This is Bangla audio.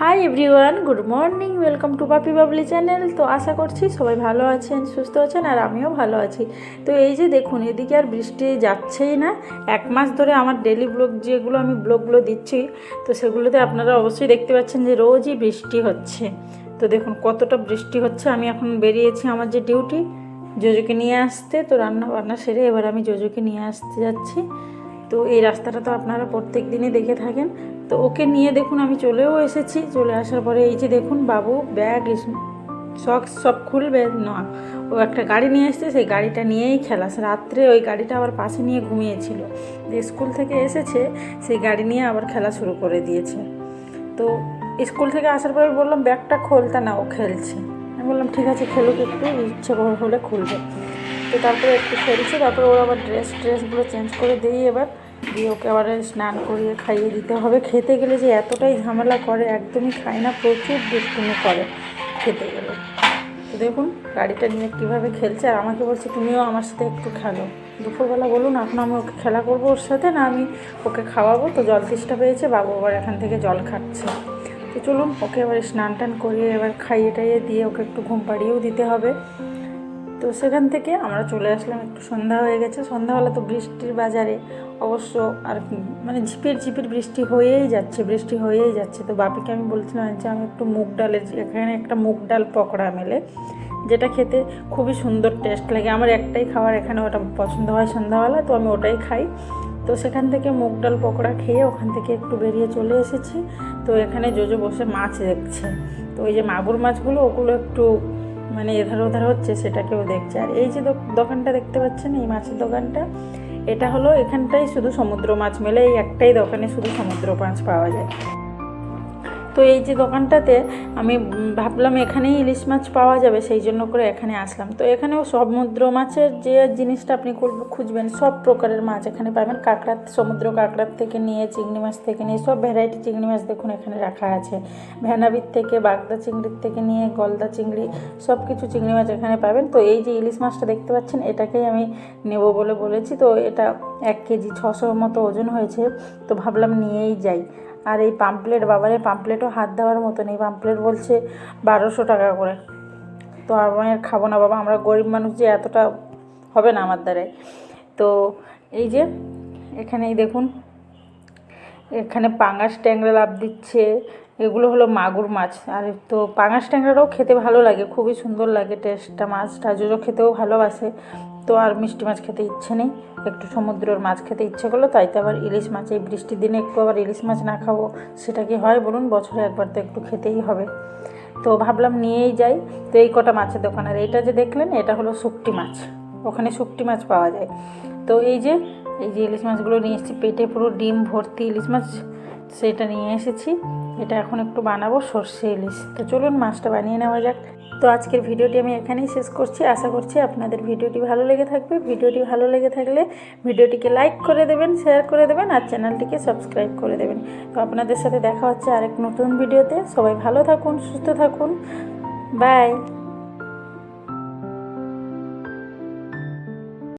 Hi everyone good morning welcome to puppy bubbly channel তো আশা করছি সবাই ভালো আছেন, সুস্থ আছেন, আর আমিও ভালো আছি। তো এই যে দেখুন, এদিকে আর বৃষ্টি যাচ্ছেই না। এক মাস ধরে আমার ডেলি ব্লগ যেগুলো আমি ব্লগগুলো দিচ্ছি, তো সেগুলোতে আপনারা অবশ্যই দেখতে পাচ্ছেন যে রোজই বৃষ্টি হচ্ছে। তো দেখুন, কতটা বৃষ্টি হচ্ছে। আমি এখন বেরিয়েছি আমার যে ডিউটি জোজোকে নিয়ে আসতে। তো রান্না বান্না সেরে এবার আমি জোজোকে নিয়ে আসতে যাচ্ছি। তো এই রাস্তাটা তো আপনারা প্রত্যেক দিনই দেখে থাকেন। তো ওকে নিয়ে দেখুন, আমি চলেও এসেছি। চলে আসার পরে এই যে দেখুন, বাবু ব্যাগ সক্স সব খুলবে। না, ও একটা গাড়ি নিয়ে এসছে, সেই গাড়িটা নিয়েই খেলাস রাত্রে ওই গাড়িটা আবার পাশে নিয়ে ঘুমিয়েছিল। যে স্কুল থেকে এসেছে, সেই গাড়ি নিয়ে আবার খেলা শুরু করে দিয়েছে। তো স্কুল থেকে আসার পরে বললাম, ব্যাগটা খোলতা না, ও খেলছে। আমি বললাম, ঠিক আছে, খেলুক একটু, ইচ্ছে হলে খুলবে। তো তারপরে একটু খেলছে, তারপরে ওর আবার ড্রেস ট্রেসগুলো চেঞ্জ করে দিই এবার। দিয়ে ওকে আবার স্নান করিয়ে খাইয়ে দিতে হবে। খেতে গেলে যে এতটাই ঝামেলা করে, একদমই খায় না, প্রচুর দুষ্টুমি করে খেতে গেলে। তো দেখুন, গাড়িটা নিয়ে কীভাবে খেলছে, আর আমাকে বলছে, তুমিও আমার সাথে একটু খেলো। দুপুরবেলা বলুন, এখন আমি ওকে খেলা করব ওর সাথে, না আমি ওকে খাওয়াবো? তো জল তেষ্টা পেয়েছে, বাবু আবার এখান থেকে জল খাচ্ছে। তো চলুন, ওকে এবার স্নান টান করিয়ে এবার খাইয়ে টাইয়ে দিয়ে ওকে একটু ঘুম পাড়িয়েও দিতে হবে। তো সেখান থেকে আমরা চলে আসলাম, একটু সন্ধ্যা হয়ে গেছে। সন্ধ্যাবেলা তো বৃষ্টির বাজারে অবশ্য আর মানে ঝিপির ঝিপির বৃষ্টি হয়েই যাচ্ছে, বৃষ্টি হয়েই যাচ্ছে। তো বাপিকে আমি বলছিলাম যে আমি একটু মুগ ডালের এখানে একটা মুগ ডাল পকোড়া মেলে, যেটা খেতে খুবই সুন্দর টেস্ট লাগে। আমার একটাই খাবার এখানে ওটা পছন্দ হয় সন্ধ্যাবেলা, তো আমি ওটাই খাই। তো সেখান থেকে মুগ ডাল পকোড়া খেয়ে ওখান থেকে একটু বেরিয়ে চলে এসেছি। তো এখানে জোজো বসে মাছ দেখছে। তো ওই যে মাগুর মাছগুলো, ওগুলো একটু মানে এধার ওধার হচ্ছে সেটাকেও দেখছে। আর এই যে দোকানটা দেখতে পাচ্ছেন, এই মাছের দোকানটা, এটা হলো এখানটাই শুধু সমুদ্র মাছ মেলে, এই একটাই দোকানে শুধু সমুদ্র মাছ পাওয়া যায়। তো এই যে দোকানটাতে আমি ভাবলাম এখানেই ইলিশ মাছ পাওয়া যাবে, সেই জন্য করে এখানে আসলাম। তো এখানেও সমুদ্র মাছের যে জিনিসটা আপনি খুঁজ- খুঁজবেন, সব প্রকারের মাছ এখানে পাবেন। কাঁকড়ার, সমুদ্র কাঁকড়ার থেকে নিয়ে, চিংড়ি মাছ থেকে নিয়ে, সব ভ্যারাইটি চিংড়ি মাছ দেখুন এখানে রাখা আছে। ভ্যানাবির থেকে, বাগদা চিংড়ির থেকে নিয়ে, গলদা চিংড়ি, সব কিছু চিংড়ি মাছ এখানে পাবেন। তো এই যে ইলিশ মাছটা দেখতে পাচ্ছেন, এটাকেই আমি নেব বলে বলেছি। তো এটা এক কেজি, ছশো মতো ওজন হয়েছে। তো ভাবলাম নিয়েই যাই। আর এই পাম্পলেট বাবারে পাম্পলেটও হাত দেওয়ার মতো নেই পাম্পলেট বলছে বারোশো টাকা করে। তো আমি আর খাব না, বাবা, আমরা গরিব মানুষ যে এতটা হবে না আমার দ্বারাই তো এই যে, এখানেই দেখুন, এখানে পাঙাশ ট্যাংরা লাভ দিচ্ছে এগুলো হলো মাগুর মাছ। আর তো পাঙাশ ট্যাংরাটাও খেতে ভালো লাগে, খুবই সুন্দর লাগে টেস্টটা মাছটা জোজো খেতেও ভালোবাসে। তো আর মিষ্টি মাছ খেতে ইচ্ছে নেই। একটু সমুদ্রের মাছ খেতে ইচ্ছে করল, তাই তো আবার ইলিশ মাছ। এই বৃষ্টির দিনে একটু আবার ইলিশ মাছ না খাব, সেটা কি হয় বলুন? বছরে একবার তো একটু খেতেই হবে। তো ভাবলাম নিয়েই যাই। তো এই কটা মাছের দোকান। আর এইটা যে দেখলেন, এটা হলো শুকটি মাছ। ওখানে শুকটি মাছ পাওয়া যায়। তো এই যে এই যে ইলিশ মাছগুলো নিয়ে এসেছি। পেটে পুরো ডিম ভর্তি ইলিশ মাছ, সেটা নিয়ে এসেছি। এটা এখন একটু বানাবো, সর্ষে ইলিশ। তো চলুন মাছটা বানিয়ে নেওয়া যাক। তো আজকের ভিডিওটি আমি এখানেই শেষ করছি। আশা করছি আপনাদের ভিডিওটি ভালো লেগে থাকবে। ভিডিওটি ভালো লেগে থাকলে ভিডিওটিকে লাইক করে দেবেন শেয়ার করে দেবেন আর চ্যানেলটিকে সাবস্ক্রাইব করে দেবেন। তো আপনাদের সাথে দেখা হচ্ছে আরেক নতুন ভিডিওতে। সবাই ভালো থাকুন, সুস্থ থাকুন। বাই